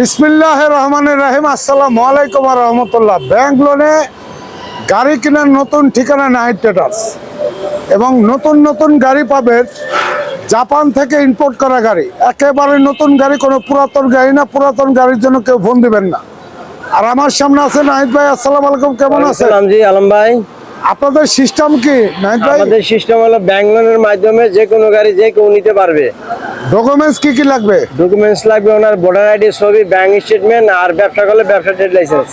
বিসমিল্লাহ রহমানের রাহিম আসসালামু আলাইকুম রহমতুল্লাহ ব্যাংক লোনে গাড়ি কেনার নতুন ঠিকানা নাইট ট্রেডার্স এবং নতুন নতুন গাড়ি পাবেন জাপান থেকে ইম্পোর্ট করা গাড়ি। একেবারে নতুন গাড়ি কোনো পুরাতন গাড়ি না পুরাতন গাড়ির জন্য কেউ ফোন দিবেন না। আর আমার সামনে আছে নাহিদ ভাই আসসালামু আলাইকুম কেমন আছেন? জি আলম ভাই। আপনাদের সিস্টেম কি নাহিদ ভাই? আমাদের সিস্টেম হলো ব্যাংক লোনের মাধ্যমে যে কোনো গাড়ি যে কেউ নিতে পারবে। ডকুমেন্টস কি কি লাগবে? ডকুমেন্টস লাগবে ওনার ভোটার আইডি ছবি ব্যাংক স্টেটমেন্ট আর ব্যবসা করলে ব্যবসা ট্রেড লাইসেন্স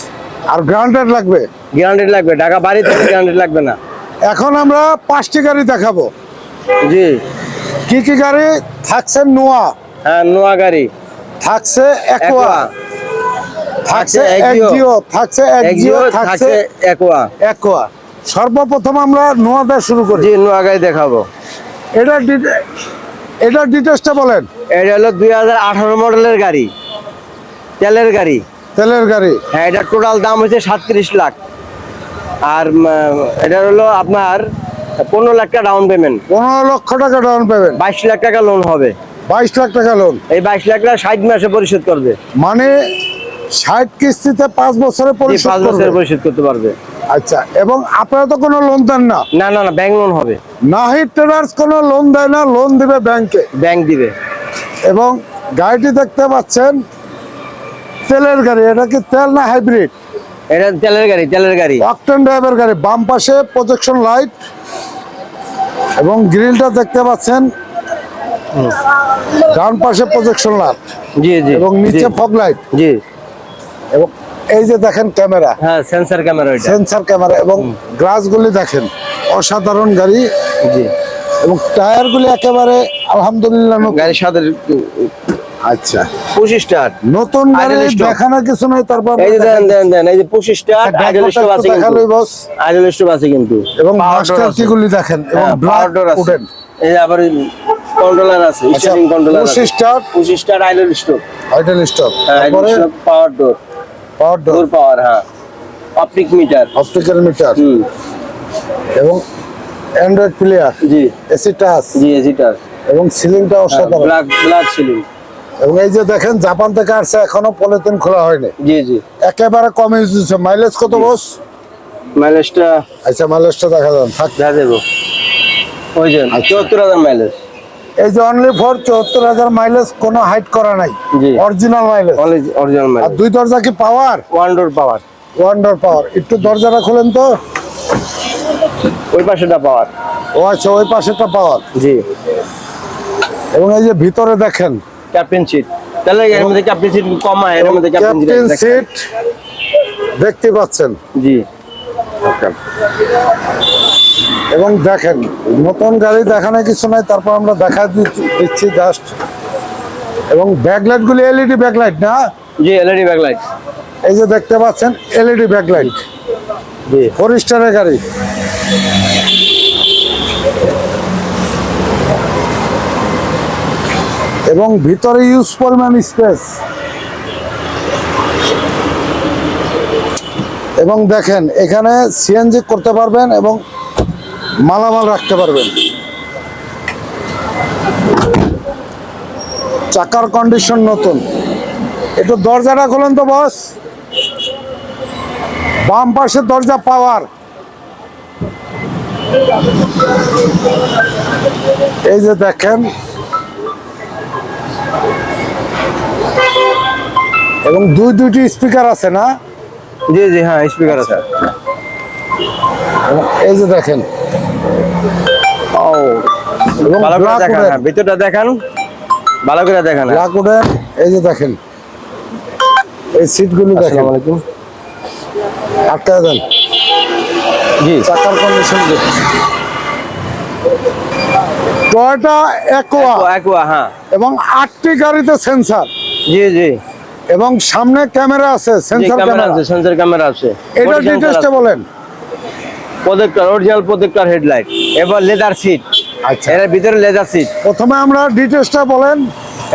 আর গ্রান্টেড লাগবে? গ্যারান্টেড লাগবে টাকা বাড়ি থেকে গ্যারান্টেড লাগবে না। এখন আমরা পাঁচটি গাড়ি দেখাবো। জি। কি কি গাড়ি? থাকছে নোয়া। হ্যাঁ নোয়া গাড়ি। থাকছে একোয়া। থাকছে একজিও থাকছে একজিও থাকছে একোয়া। একোয়া। সর্বপ্রথম আমরা নোয়াটা শুরু করি। নোয়া গাড়ি দেখাবো। এটা এটা ডিটেলসটা বলেন। এটা হলো দুই হাজার আঠারো মডেলের গাড়ি। তেলের গাড়ি। তেলের গাড়ি। হ্যাঁ এটা টোটাল দাম হচ্ছে সাতত্রিশ লাখ। আর এটা হলো আপনার পনেরো লাখ টাকা ডাউন পেমেন্ট পনেরো লক্ষ টাকা ডাউন পেমেন্ট বাইশ লাখ টাকা লোন হবে। বাইশ লাখ টাকা লোন এই বাইশ লাখ টাকা ষাট মাসে পরিশোধ করবে। মানে ষাট কিস্তিতে পাঁচ বছরে পরিশোধ পাঁচ বছরে পরিশোধ করতে পারবে। আচ্ছা এবং আপনারা তো কোনো লোন দেন না? না না না ব্যাংক লোন হবে। নাহিদ ট্রেডার্স কোনো লোন দেয় না লোন দিবে ব্যাংকে ব্যাংক দিবে। এবং গাড়িটি দেখতে পাচ্ছেন তেলের গাড়ি এটা কি তেল না হাইব্রিড এটা তেলের গাড়ি তেলের গাড়ি। অকটেন ড্রাইভার গাড়ি বাম পাশে প্রজেকশন লাইট এবং গ্রিলটা দেখতে পাচ্ছেন ডান পাশে প্রজেকশন লাইট জি জি। এবং নিচে ফগ লাইট জি। এবং এই যে দেখেন ক্যামেরা। হ্যাঁ সেন্সার ক্যামেরা সেন্সার ক্যামেরা এবং গ্লাসগুলি দেখেন অসাধারণ গাড়ি। জি। এবং টায়ারগুলি একেবারে আলহামদুলিল্লাহ। গাড়ির সাথে আচ্ছা। পঁচিশ স্টার নতুন গাড়ি। দেখানোর কিছু নাই তারপর এই যে দেন দেন দেন এই যে পঁচিশ স্টার আইডল স্টপ আছে কিন্তু। বস আইডল আছে কিন্তু। এবং মাস্টার। কিগুলি দেখেন এবং হ্যাঁ, ব্ল্যাক power আছে। উডেন এই আবার কন্ট্রোলার আছে স্টিয়ারিং কন্ট্রোলার আইডল আইডেল তারপরে পাওয়ার ডোর পাওয়ার ডোর পাওয়ার হ্যাঁ। অপটিক মিটার অপটিক্যাল মিটার এবং অ্যান্ড্রয়েড প্লেয়ার জি। এসি টাচ জি এজিটার এবং সিলিংটা অসাধারণ। ব্ল্যাক ব্ল্যাক সিলিং এবং এই যে দেখেন জাপান থেকে আসছে এখনও পলিথিন খোলা হয়নি। জি জি। একেবারে কম ইউজ হচ্ছে মাইলেজ কত বস মাইলেজটা আচ্ছা মাইলেজটা দেখা যান। থাক। দেখা দেবো ওই যে আচ্ছা। চুয়াত্তর হাজার মাইলেজ এই যে অনলি ফর চুয়াত্তর হাজার মাইলেজ কোনো হাইট করা নাই। জি। অরিজিনাল মাইলেজ অরিজিনাল আর মাইলেজ দুই দরজা কি power one door power one door power একটু দরজাটা খুলেন তো। ওই পাশেটা পাওয়ার ও আচ্ছা ওই পাশেটা পাওয়ার জি। এবং এই যে ভিতরে দেখেন। ক্যাপ্টেন সিট তাহলে এর মধ্যে ক্যাপ্টেন সিট কম হয় এর মধ্যে ক্যাপ্টেন সিট সিট দেখতে পাচ্ছেন। জি। এবং দেখেন নতুন গাড়ি দেখানো কিছু নাই তারপর আমরা দেখা দিচ্ছি- জাস্ট এবং ব্যাকলাইট গুলি এলইডি ব্যাকলাইট না? জি এলইডি ব্যাকলাইট এই যে দেখতে পাচ্ছেন এলইডি ব্যাকলাইট জি। ফোর স্টারের গাড়ি। এবং ভিতরে ইউজ পরিমাণ স্পেস এবং দেখেন এখানে সিএনজি করতে পারবেন এবং মালামাল রাখতে পারবেন। চাকার কন্ডিশন নতুন। একটু দরজাটা খুলেন তো বস বাম পাশে দরজা পাওয়ার এই যে দেখেন। এবং দুই দুইটি স্পিকার আছে না? জি জি হ্যাঁ স্পিকার আছে। এই যে দেখেন। ও এবং ভালো করে দেখান হ্যাঁ ভিতরটা দেখান। ভালো করে দেখান হ্যাঁ। এই যে দেখেন এই সিটগুলি দেখেন। আলাইকুম। আটকা দেন। জি। চাকার কন্ডিশন টয়টা একোয়া একোয়া হ্যাঁ। এবং আটটি গাড়িতে সেন্সার জি জি। এবং সামনে ক্যামেরা আছে সেন্সার ক্যামেরা আছে সেন্সর ক্যামেরা আছে। এটা আছে। বলেন। প্রজেক্টর অরিজিনাল প্রজেক্টর হেডলাইট এবার লেদার সিট আচ্ছা। এর ভিতরে লেদার সিট প্রথমে আমরা ডিটেলসটা বলেন।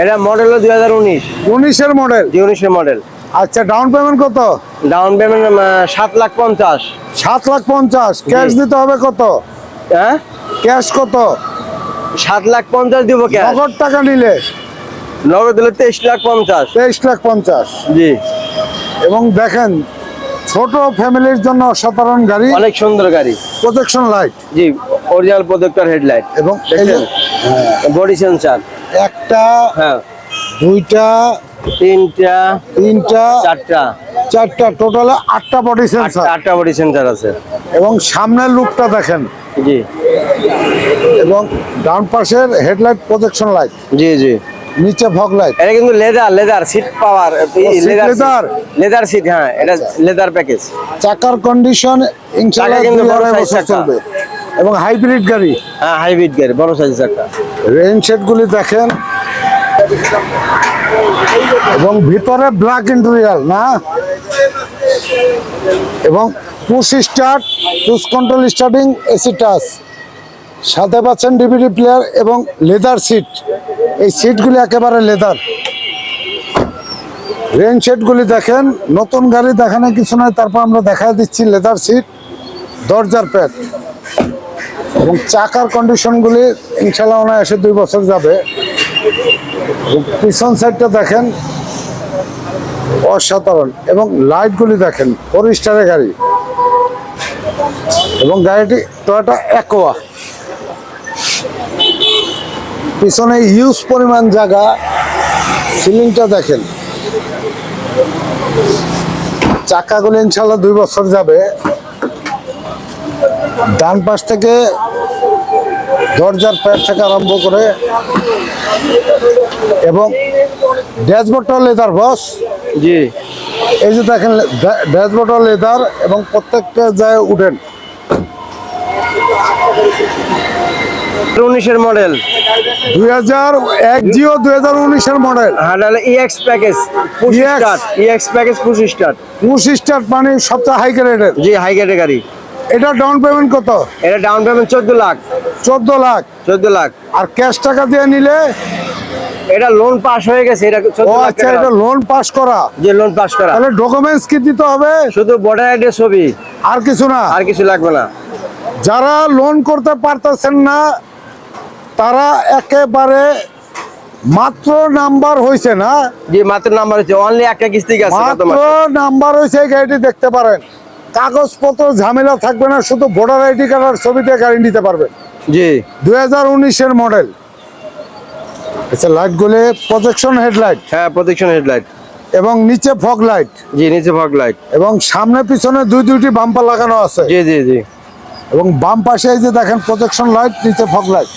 এটা মডেল হলো দুই হাজার উনিশ। উনিশের মডেল উনিশের মডেল আচ্ছা ডাউন পেমেন্ট কত? ডাউন পেমেন্ট সাত লাখ পঞ্চাশ। সাত লাখ পঞ্চাশ। ক্যাশ দিতে হবে কত? হ্যাঁ? ক্যাশ কত? সাত লাখ পঞ্চাশ দিব ক্যাশ নগদ টাকা নিলে? নগদ হলো তেইশ লাখ পঞ্চাশ। তেইশ লাখ পঞ্চাশ। জি। এবং দেখেন ছোট ফ্যামিলির জন্য অসাধারণ গাড়ি। অনেক সুন্দর গাড়ি। প্রোটেকশন লাইট জি অরিজিনাল প্রোজেক্টর হেডলাইট। এবং বডি সেন্সার একটা হ্যাঁ। দুইটা তিনটা তিনটা চারটা। চারটা টোটালে আটটা বডি সেন্সার আটটা বডি সেন্সার আছে। এবং সামনের লুকটা দেখেন। জি। এবং ডান পাশের হেডলাইট প্রোটেকশন লাইট জি জি। নিচে ফগ লাইট এটা কিন্তু leather leather seat power seat leather leather seat হ্যাঁ এটা লেদার প্যাকেজ চাকার কন্ডিশন ইনশাআল্লাহ চাকা কিন্তু বড় চাকা। চলবে। এবং হাইব্রিড গাড়ি। হ্যাঁ হাইব্রিড গাড়ি বড় সাইজ একটা রেইন গুলি দেখেন। এবং ভিতরে ব্ল্যাক ইন্টেরিয়াল না? এবং push start push control starting AC touch সাথে পাচ্ছেন ডিভিডি প্লেয়ার এবং লেদার সিট এই সিটগুলি একেবারে লেদার রেন গুলি দেখেন, নতুন গাড়ি দেখানো কিছু নয় তারপর আমরা দেখা দিচ্ছি লেদার সিট দরজার প্যাড এবং চাকার কন্ডিশনগুলি ইনশাল্লাহ এসে দুই বছর যাবে। পিছন সাইডটা দেখেন, অসাধারণ। এবং লাইটগুলি দেখেন ফোর স্টারের গাড়ি। এবং গাড়িটি টয়টা অ্যাকোয়া পিছনে ইউজ পরিমাণ জায়গা। সিলিংটা দেখেন। চাকাগুলো ইনশাল্লাহ দুই বছর যাবে। ডান পাশ থেকে দরজার প্যাড থেকে আরম্ভ করে এবং ড্যাশবোর্ডটা লেদার বস। জি। এই যে দেখেন ড্যাশবোর্ডটা লেদার এবং প্রত্যেকটা যায় উঠেন উনিশের মডেল। দুই হাজার এক জিও দুই হাজার উনিশের মডেল। হ্যাঁ তাহলে EX package EX package push start push start মানে সবচেয়ে হাই গ্রেডের জি হাই গেটের গাড়ি। এটা ডাউন পেমেন্ট কত? এটা ডাউন পেমেন্ট চোদ্দ লাখ। চোদ্দ লাখ। চোদ্দ লাখ। আর ক্যাশ টাকা দিয়ে নিলে? এটা লোন পাস হয়ে গেছে এটা ও আচ্ছা এটা লোন পাস করা। যে লোন পাস করা। তাহলে ডকুমেন্টস কি দিতে হবে? শুধু বর্ডার আইডি ছবি। আর কিছু না। আর কিছু লাগবে না। যারা লোন করতে পারতেছেন না তারা একেবারে মাত্র নাম্বার হয়েছে না? জি মাত্র নাম্বার হচ্ছে অনলি একটা কিস্তি আছে মাত্র নাম্বার হয়েছে এই গাড়িটি দেখতে পারেন। কাগজপত্র ঝামেলা থাকবে না শুধু ভোটার আইডি কার্ড আর ছবিতে গাড়ি নিতে পারবেন জি। দুই হাজার উনিশের মডেল আচ্ছা লাইটগুলি প্রজেকশন হেডলাইট হ্যাঁ প্রোটেকশন হেডলাইট এবং নিচে ফগ লাইট জি নিচে ফগ লাইট এবং সামনে পিছনে দুই দুইটি বাম্পার লাগানো আছে। জি জি জি। এবং বাম পাশে এই যে দেখেন প্রজেকশন লাইট নিচে ফগ লাইট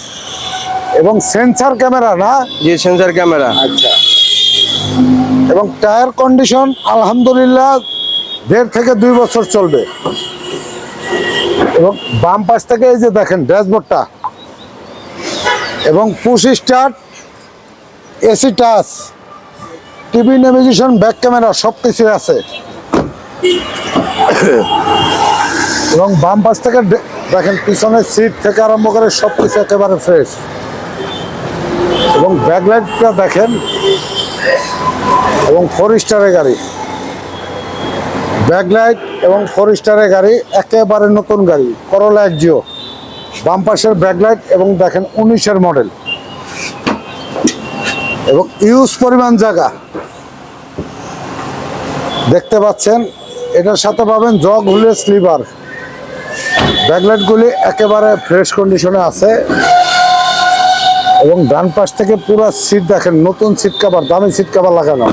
এবং সেন্সার ক্যামেরা না? জি সেন্সার ক্যামেরা আচ্ছা। এবং টায়ার কন্ডিশন আলহামদুলিল্লাহ দেড় থেকে দুই বছর চলবে। এবং বাম পাশ থেকে এই যে দেখেন ড্যাশবোর্ডটা। এবং push start AC touch TV navigation back camera সব কিছুই আছে। এবং বাম পাশ থেকে দেখেন, পিছনের সিট থেকে আরম্ভ করে সব কিছু একেবারে ফ্রেশ এবং ব্যাকলাইটটা দেখেন, এবং ফোর স্টারের গাড়ি। ব্যাকলাইট এবং ফোর স্টারের গাড়ি একেবারে নতুন গাড়ি করলা এক জিও বাম পাশের ব্যাকলাইট এবং দেখেন উনিশের মডেল এবং ইউজ পরিমাণ জায়গা। দেখতে পাচ্ছেন, এটার সাথে পাবেন জগ হুলে স্লিভার ব্যাকলাইটগুলি একেবারে ফ্রেশ কন্ডিশনে আছে। এবং ডান পাশ থেকে পুরো সিট দেখেন, নতুন সিট কাভার দামি সিট কাভার লাগানো।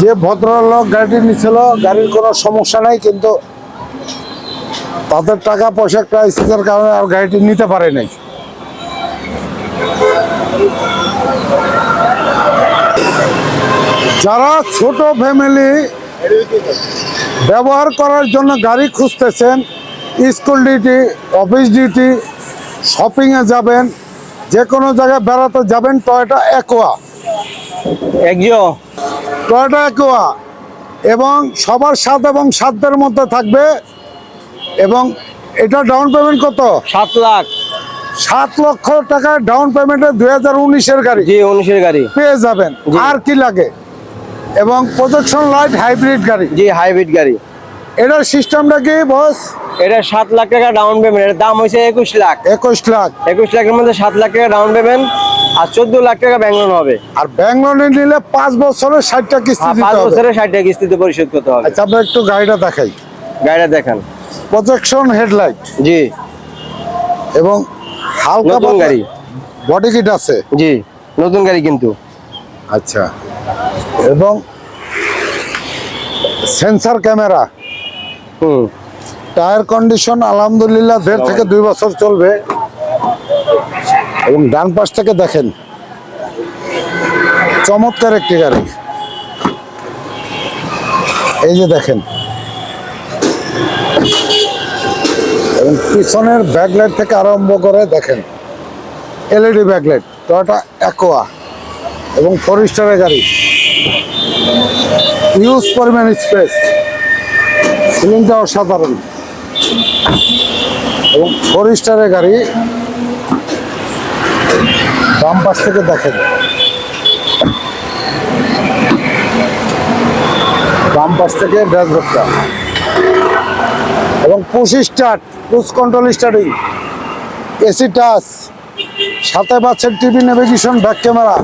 যে ভদ্রলোক গাড়িটি নিছিল, গাড়ির কোনো সমস্যা নাই, কিন্তু তাদের টাকা পয়সা ক্রাইসিসের কারণে আর গাড়িটি নিতে পারে নাই। যারা ছোট ফ্যামিলি ব্যবহার করার জন্য গাড়ি খুঁজতেছেন স্কুল ডিউটি অফিস ডিউটি শপিংয়ে যাবেন যে কোনো জায়গায় বেড়াতে যাবেন টয়টা একোয়া। টয়টা একোয়া এবং সবার স্বাদ এবং সাধ্যের মধ্যে থাকবে এবং এটা ডাউন পেমেন্ট কত? সাত লাখ। সাত লক্ষ টাকার ডাউন পেমেন্টে দুই হাজার উনিশের গাড়ি। জি উনিশের গাড়ি। পেয়ে যাবেন। আর কি লাগে? এবং প্রজেকশন লাইট হাইব্রিড গাড়ি। জি হাইব্রিড গাড়ি। এটার সিস্টেমটা কি বস? এটা সাত লাখ টাকা ডাউন পেমেন্ট এর দাম হয়েছে একুশ লাখ। একুশ লাখ। একুশ লাখের মধ্যে সাত লাখ টাকা ডাউন পেমেন্ট আর চোদ্দ লাখ টাকা ব্যাংক লোন হবে। আর ব্যাংক লোনে নিলে পাঁচ বছরের ষাটটা কিস্তি দিতে পাঁচ হবে। বছরে ষাট টাকা কিস্তিতে পরিশোধ করতে হবে। আচ্ছা আমরা একটু গাড়িটা দেখাই। গাড়িটা দেখান। প্রজেকশন হেডলাইট জি। এবং হালকা নতুন গাড়ি। বডি কিট আছে। জি নতুন গাড়ি কিন্তু। আচ্ছা। এবং সেন্সার ক্যামেরা টায়ার কন্ডিশন আলহামদুলিল্লাহ দেড় থেকে দুই বছর চলবে। এবং ডান পাশ থেকে দেখেন চমৎকার একটি গাড়ি। এই যে দেখেন এবং পিছনের ব্যাকলাইট থেকে আরম্ভ করে দেখেন এলইডি ব্যাকলাইট টয়োটা অ্যাকোয়া এবং ফোর স্টারের গাড়ি। ইউজ পরিমাণ স্পেস সিলিংটা অসাধারণ। এবং ফোর স্টারের গাড়ি বাম পাশ থেকে দেখেন। বাম পাশ থেকে ড্যাশবোর্ডটা এবং push start, push control starting, AC touch, সাথে পাচ্ছেন TV navigation, back camera.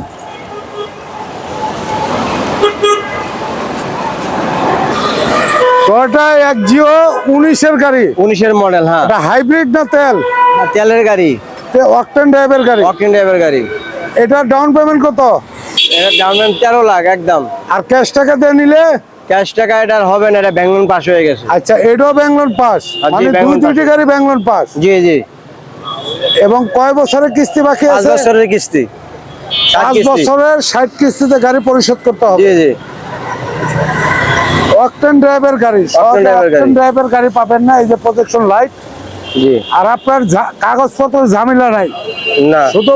Toyota এক জিও উনিশের গাড়ি। উনিশের মডেল হ্যাঁ। এটা হাইব্রিড না তেল? তেলের গাড়ি। অকটেন ড্রাইভের গাড়ি। অকটেন ড্রাইভার গাড়ি। এটা ডাউন পেমেন্ট কত? এটা ডাউন পেমেন্ট তেরো লাখ একদম। আর ক্যাশ টাকা দিয়ে নিলে? ক্যাশ টাকা এটা হবে না এটা ব্যাংক লোন পাস হয়ে গেছে। আচ্ছা এটাও ব্যাঙ্গলোর পাস মানে দুই দুইটি গাড়ি ব্যাঙ্গলোর পাস জি জি। এবং কয় বছরের কিস্তি বাকি আছে? বছরের কিস্তি। পাঁচ বছরের ষাট কিস্তিতে গাড়ি পরিশোধ করতে হবে। জি জি। অকটেন ড্রাইভের গাড়ি। অকটেন ড্রাইভের গাড়ি। পাবেন না এই যে প্রজেকশন লাইট জি। আর আপনার কাগজপত্র ঝামেলা নাই। না। শুধু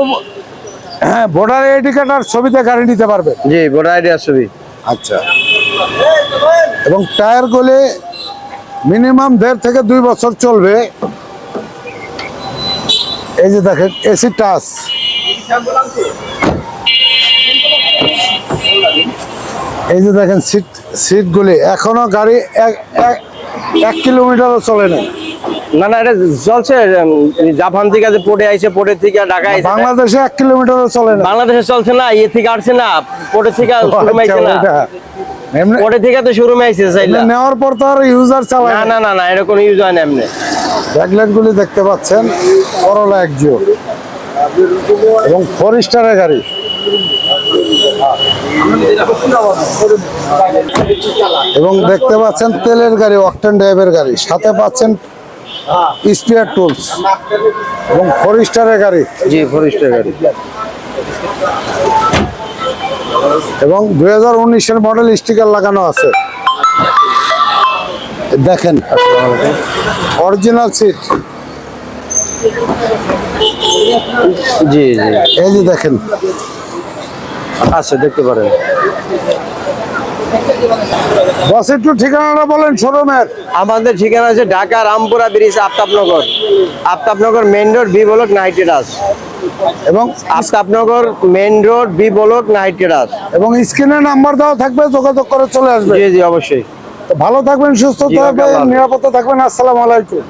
হ্যাঁ ভোটার আইডি কার্ড আর ছবিতে গাড়ি নিতে পারবে জি ভোটার আইডি আর ছবি। আচ্ছা। এবং টায়ার গুলি মিনিমাম দেড় থেকে দুই বছর চলবে। এই যে দেখেন এসি টাচ। এই যে দেখেন সিট সিটগুলি এখনও গাড়ি এক কিলোমিটারও চলে না। না না এটা চলছে জাপান থেকে যে পোর্টে আইছে পোর্টের থেকে ঢাকা আইছে। বাংলাদেশে এক কিলোমিটারও চলে না। বাংলাদেশে চলছে না ইয়ে থেকে আসছে না পোর্টের থেকে শুরু আচ্ছা, আইছে না। ওইটা। এমনি পোর্টের থেকে তো শুরু আইছে চাইলা। নেওয়ার পর তো আর ইউজার চালায় না না। না না না কোনো ইউজ হয় না এমনি। ব্যাকলাইট গুলি দেখতে পাচ্ছেন করলা এক জিও এবং ফোর স্টারের গাড়ি। এবং দেখতে পাচ্ছেন তেলের গাড়ি অকটেন ড্রাইভের গাড়ি। সাথে পাচ্ছেন স্পিয়ার টুলস এবং ফোর স্টারের গাড়ি। জি ফরেস্টের গাড়ি। এবং দুই হাজার উনিশের মডেল স্টিকার লাগানো আছে। দেখেন। অরিজিনাল সিট জি জি। এই যে দেখেন। আচ্ছা দেখতে পারেন। বস একটু ঠিকানাটা বলেন শোরুমের। আমাদের ঠিকানা আছে Dhaka Rampura bridge Aftabnagar. Aftabnagar main road B block নাইটেরাস এবং Aftabnagar main road B block নাইটেরাস এবং স্ক্রিনে নাম্বার দেওয়া থাকবে যোগাযোগ করে চলে আসবে। জি জি অবশ্যই। তো ভালো থাকবেন সুস্থ থাকবেন নিরাপত্তা থাকবেন আসসালামু আলাইকুম।